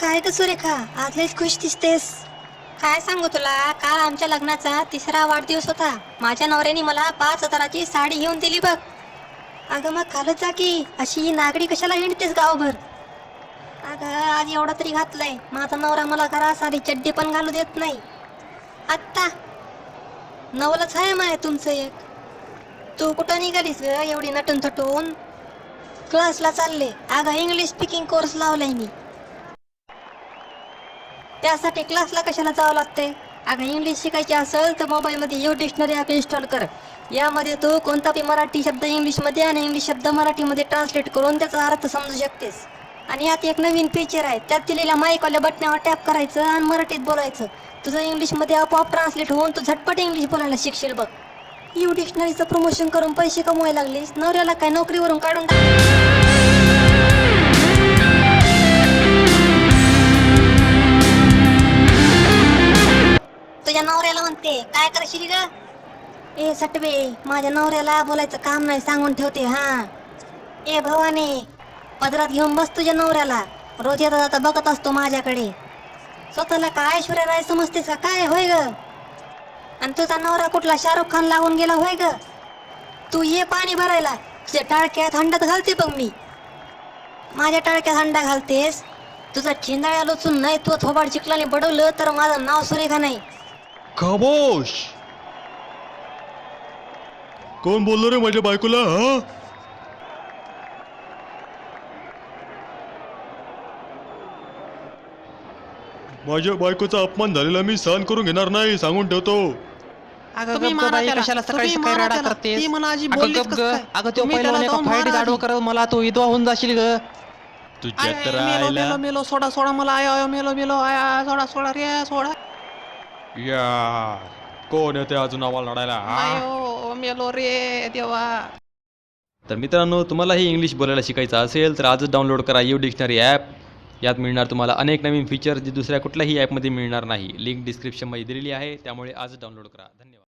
काय ग सुरेखा? आज लईच खुश दिसतेस. काय सांगू तुला? काल आमच्या लग्नाचा तिसरा वाढदिवस होता. माझ्या नवऱ्याने मला पाच हजाराची साडी घेऊन दिली बघ. अगं मग घालत जा की. अशी ही नागडी कशाला हिंडतेस गावभर? अगं आज एवढा तरी घातलंय. माझा नवरा मला घरा सारी चड्डी पण घालू देत नाही. आत्ता. नवलच आहे माय तुमचं एक. तू कुठं निघालीस ग? एवढी नटून थटून. क्लासला चालले. अगं इंग्लिश स्पीकिंग कोर्स लावलाय मी. त्यासाठी क्लासला कशाला जावं लागते अगं इंग्लिश शिकायची असेल तर मोबाईलमध्ये यू डिक्शनरी ॲप इन्स्टॉल कर. यामध्ये तू कोणता बी मराठी शब्द इंग्लिशमध्ये आणि इंग्लिश शब्द मराठीमध्ये ट्रान्सलेट करून त्याचा अर्थ समजू शकतेस. आणि यात एक नवीन फीचर आहे. त्यात दिलेल्या माईकवाल्या बटण्यावर टॅप करायचं आणि मराठीत बोलायचं. तुझं इंग्लिशमध्ये आपोआप ट्रान्सलेट होऊन तू झटपट इंग्लिश बोलायला शिकशील बघ. यू डिक्शनरीचं प्रमोशन करून पैसे कमवायला लागलीस. नवऱ्याला काय नोकरीवरून काढून टाक तुझ्या म्हणते काय करशील ग? ए सटवे माझ्या नवऱ्याला बोलायचं काम नाही सांगून ठेवते हा. ए भवानी पदरात घेऊन बस तुझ्या नवऱ्याला. रोज येतात आता बघत असतो माझ्याकडे. स्वतःला काय ऐश्वर्या राय समजतेस का? काय होय ग? आणि तुझा नवरा कुठला शाहरुख खान लागून गेला होय ग? तू ये पाणी भरायला. तुझ्या टाळक्यात हंडात घालते बघ मी. माझ्या टाळक्यात हंडा घालतेस? तुझा चिंदाळ्या लोचून नाही तू थोबाड चिखलाने बडवलं तर माझं नाव सुरेखा नाही. खामोश कोण बोललो रे माझ्या बायकोला हा माझ्या बायकोचा अपमान झालेला मी सहन करून घेणार नाही सांगून ठेवतो अगं तुम्ही गप ग मारा बाई त्याला. कशाला सकाळी तुम्ही सकाळी मारा राडा त्याला. करतेस ती मला आजी अगं बोललीच गप कसं ग काय? अगं तो तुम्ही त्याला जाऊन फाईटीत मारा आडवं आधी. करत मला तू विधवा होऊन जाशील ग तुझ्या आय, तर आय, मेलो आईला मेलो मेलो सोडा सोडा मला आय आय मेलो मेलो आय आय, सोडा सोडा रे सोडा या कोण येते अजून आम्हाला लढायला हा? आयो मेलो रे देवा. तर मित्रांनो तुम्हालाही इंग्लिश बोलायला शिकायचं असेल तर आजच डाउनलोड करा यू डिक्शनरी ॲप यात मिळणार तुम्हाला अनेक नवीन फीचर जे दुसऱ्या कुठल्याही ॲपमध्ये मिळणार नाही. लिंक डिस्क्रिप्शनमध्ये दिलेली आहे त्यामुळे आजच डाउनलोड करा. धन्यवाद.